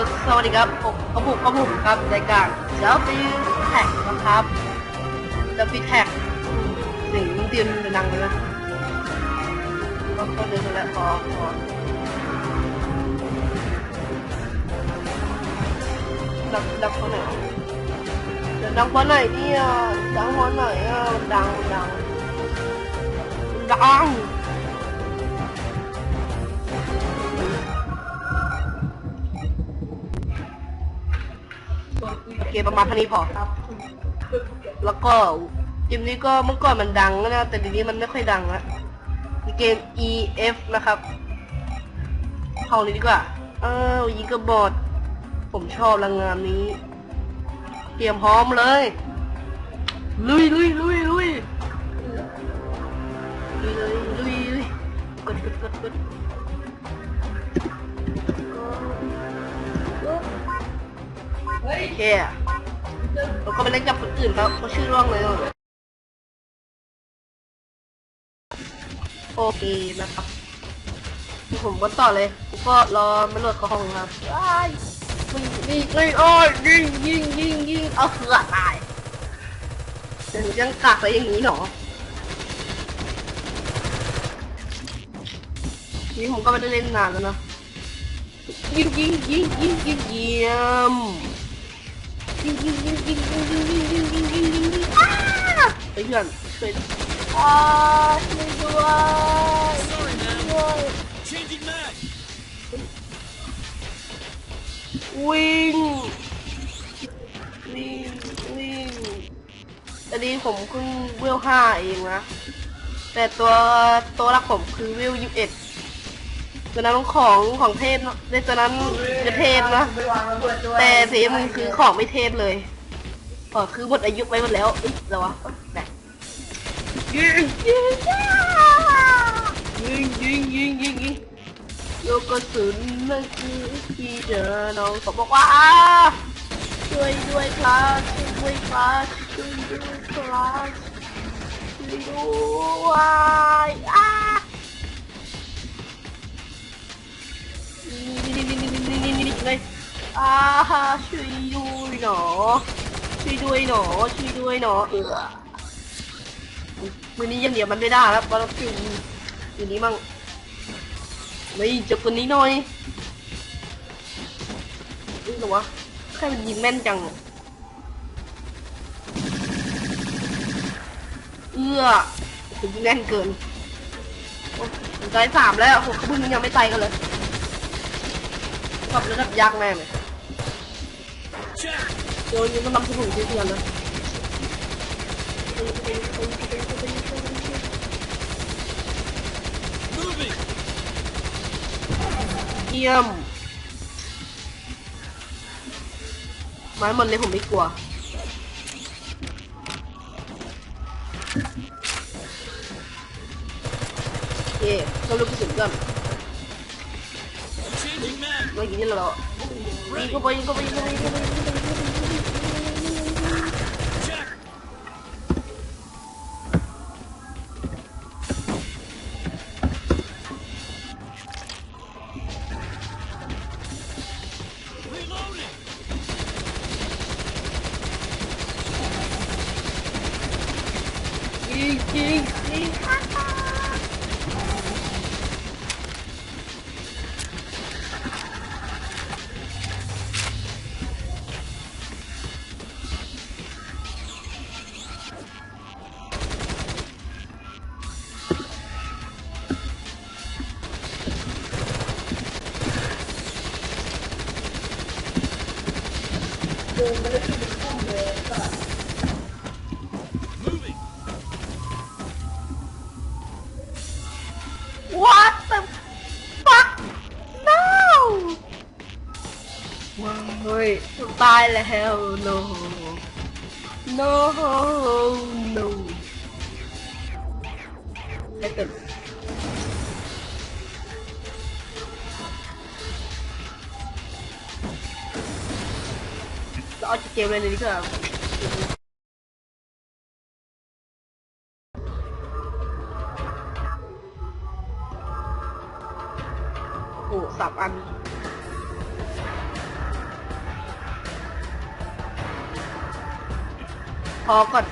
สวัสดีครับผมกระบุกกระบุกครับรายการเซลฟี่แท็กนะครับเซลฟี่แท็กสิ่งเตียนดังเลยนะก็ก็เดินแล้วพอพอดังดังคนไหนวะเดี๋ยวดังคนไหนเนี่ยดังคนไหนอะดังดังดัง เคประมาณเท่านี้พอแล้วก็เกมนี้ก็เมื่อก่อนมันดังนะแต่เดี๋ยวนี้มันไม่ค่อยดังละเกม EF นะครับเข้าเลยดีกว่าเออยิงกระบอดผมชอบรางงานนี้ เตรียมพร้อมเลย ลุยลุยลุยลุยลุยเลยลุยลุยกดกดกดกดโอเค อะเราก็ไปเล่นกับคนอื่นครับเขาชื่อร่วงเลยโอเคนะครับ ผมก็ต่อเลยก็รอมันโหลดเข้าห้องครับอ้ายยิงยิงยิงโอ้ยยิงยิงยิงยิงเอาเสือตายเดี๋ยวยังกักไรอย่างนี้หนอนี่ผมก็ไม่ได้เล่นนานแล้วนะยิงยิงยิงยิงยิงเยี่ยม ยิงยิงยิงยิงยิงยิงยิงยิงยิงยิงยิงยิงอ้าไปเลยอ้าช่วยด้วยช่วยด้วยวิ่งวิ่งวิ่งอันนี้ผมเพิ่งเวลห้าเองนะแต่ตัวตัวรักผมคือเวลยี่สิบเอ็ด ตัวนั้นของของเทพเนอะในตัวนั้นจะเทพนะแต่สีมันคือของไม่เทพเลยอ๋อคือหมดอายุไปหมดแล้วอ๊ะอะไรวะแบกยิงยิงยิงยิงยิงยิงยิงลูกกระสุนนั่นคือที่เจอน้องเขาบอกว่าช่วยด้วยครับช่วยด้วยครับช่วยด้วยครับช่วยด้วย อ้าช่วยด้วยหนอช่วยด้วยหนอช่วยด้วยหนอเออมือนี้ยังเดี๋ยวมันไม่ได้แล้วเราต้องอยู่อยู่นี้มั่งไม่จับคนนี้หน่อยนี่หรอวะใครมันยิงแม่นจังเอื้อถึงแน่นเกินโอ้ยตายสามแล้วโอ้โหเขาบึ้งยังไม่ตายกันเลยกับระดับยากแน่เลย โยนยังต้องนำสมุนที่เทียนเลย Moving. เยี่ยม ไม้หมดเลยผมไม่กลัวโอเคเราลูกกระสุนก่อนเมื่อกี้นี่เรายิงเข้าไปยิงเข้าไปยิงเข้าไปยิงเข้าไปยิงเข้าไป Quem, quem, quem? Thank ว้าวเฮ้ยตายแล้ว no no no ไม่เกิดเราเอาจากเกมเลยเลยดีกว่าโอ้โหสับอัน อก่อน